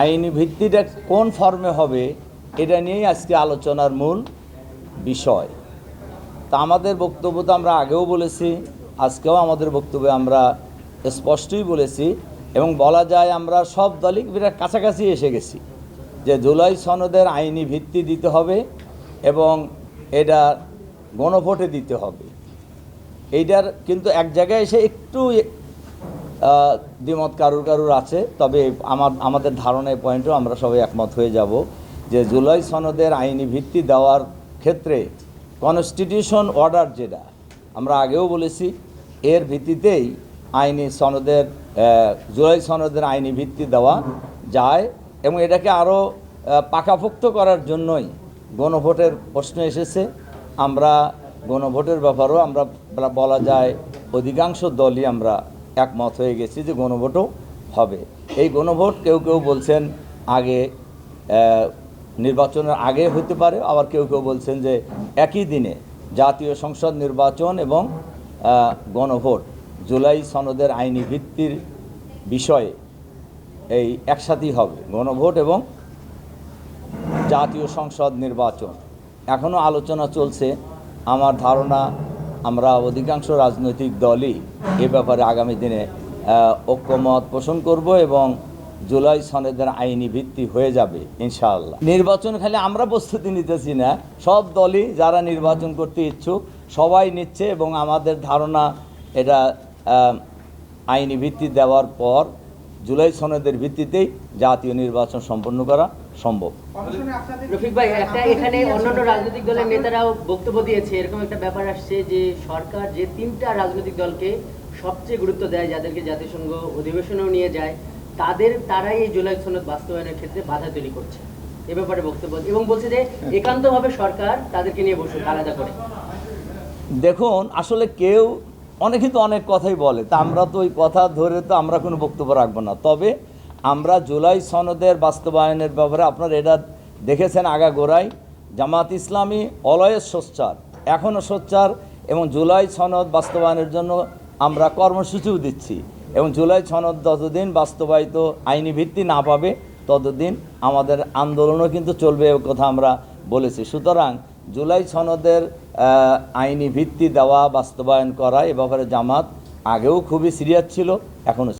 আইনি ভিত্তিটা কোন ফর্মে হবে, এটা নিয়েই আজকে আলোচনার মূল বিষয়। তা আমাদের বক্তব্য তো আমরা আগেও বলেছি, আজকেও আমাদের বক্তব্যে আমরা স্পষ্টই বলেছি এবং বলা যায় আমরা সব দলই বিরাট কাছাকাছি এসে গেছি যে জুলাই সনদের আইনি ভিত্তি দিতে হবে এবং এটা গণভোটে দিতে হবে। এইটার কিন্তু এক জায়গায় এসে একটু দ্বিমত কারুর কারুর আছে, তবে আমার, আমাদের ধারণায় পয়েন্টও আমরা সবাই একমত হয়ে যাব যে জুলাই সনদের আইনি ভিত্তি দেওয়ার ক্ষেত্রে কনস্টিটিউশন অর্ডার যেটা, আমরা আগেও বলেছি, এর ভিত্তিতেই আইনি সনদের জুলাই সনদের আইনি ভিত্তি দেওয়া যায় এবং এটাকে আরও পাকাপোক্ত করার জন্যই গণভোটের প্রশ্ন এসেছে। আমরা গণভোটের ব্যাপারেও আমরা বলা যায়, অধিকাংশ দলই আমরা একমত হয়ে গেছি যে গণভোটও হবে। এই গণভোট কেউ কেউ বলছেন আগে নির্বাচনের আগে হতে পারে, আবার কেউ কেউ বলছেন যে একই দিনে জাতীয় সংসদ নির্বাচন এবং গণভোট। জুলাই সনদের আইনি ভিত্তির বিষয়ে এই একসাথেই হবে, গণভোট এবং জাতীয় সংসদ নির্বাচন। এখনও আলোচনা চলছে। আমার ধারণা আমরা অধিকাংশ রাজনৈতিক দলই এ ব্যাপারে আগামী দিনে ঐক্যমত পোষণ করব এবং জুলাই সনেদের আইনি ভিত্তি হয়ে যাবে, ইনশাআল্লাহ। নির্বাচন খালি আমরা প্রস্তুতি নিতেছি না, সব দলই যারা নির্বাচন করতে ইচ্ছুক, সবাই নিচ্ছে এবং আমাদের ধারণা এটা আইনি ভিত্তি দেওয়ার পর জুলাই সনদের ভিত্তিতেই জাতীয় নির্বাচন সম্পন্ন করা সম্ভব। রফিক ভাই একটা এখানে অন্যান্য রাজনৈতিক দলের নেতারাও বক্তব্য দিয়েছে এরকম একটা ব্যাপার আসছে যে সরকার যে তিনটা রাজনৈতিক দলকে সবচেয়ে গুরুত্ব দেয় যাদেরকে জাতিসংঘ অধিবেশনেও নিয়ে যায় তাদের তারাই এই জুলাই সনদ বাস্তবায়নের ক্ষেত্রে বাধা তৈরি করছে। এ ব্যাপারে বক্তব্য এবং বলছে যে একান্তভাবে সরকার তাদেরকে নিয়ে বসুক আলাদা করে। দেখুন আসলে কেউ অনেকে তো অনেক কথাই বলে তা আমরা তো ওই কথা ধরে তো আমরা কোনো বক্তব্য রাখব না। তবে আমরা জুলাই সনদের বাস্তবায়নের ব্যাপারে আপনারা এটা দেখেছেন আগা গোড়াই জামাত ইসলামী অলয়ের সোচ্চার এখনও সোচ্চার এবং জুলাই সনদ বাস্তবায়নের জন্য আমরা কর্মসূচিও দিচ্ছি এবং জুলাই সনদ যতদিন বাস্তবায়িত আইনি ভিত্তি না পাবে, ততদিন আমাদের আন্দোলনও কিন্তু চলবে কথা আমরা বলেছি। সুতরাং জুলাই সনদের আইনি ভিত্তি দেওয়া, বাস্তবায়ন করা এ ব্যাপারে জামাত আগেও খুবই সিরিয়াস ছিল এখনও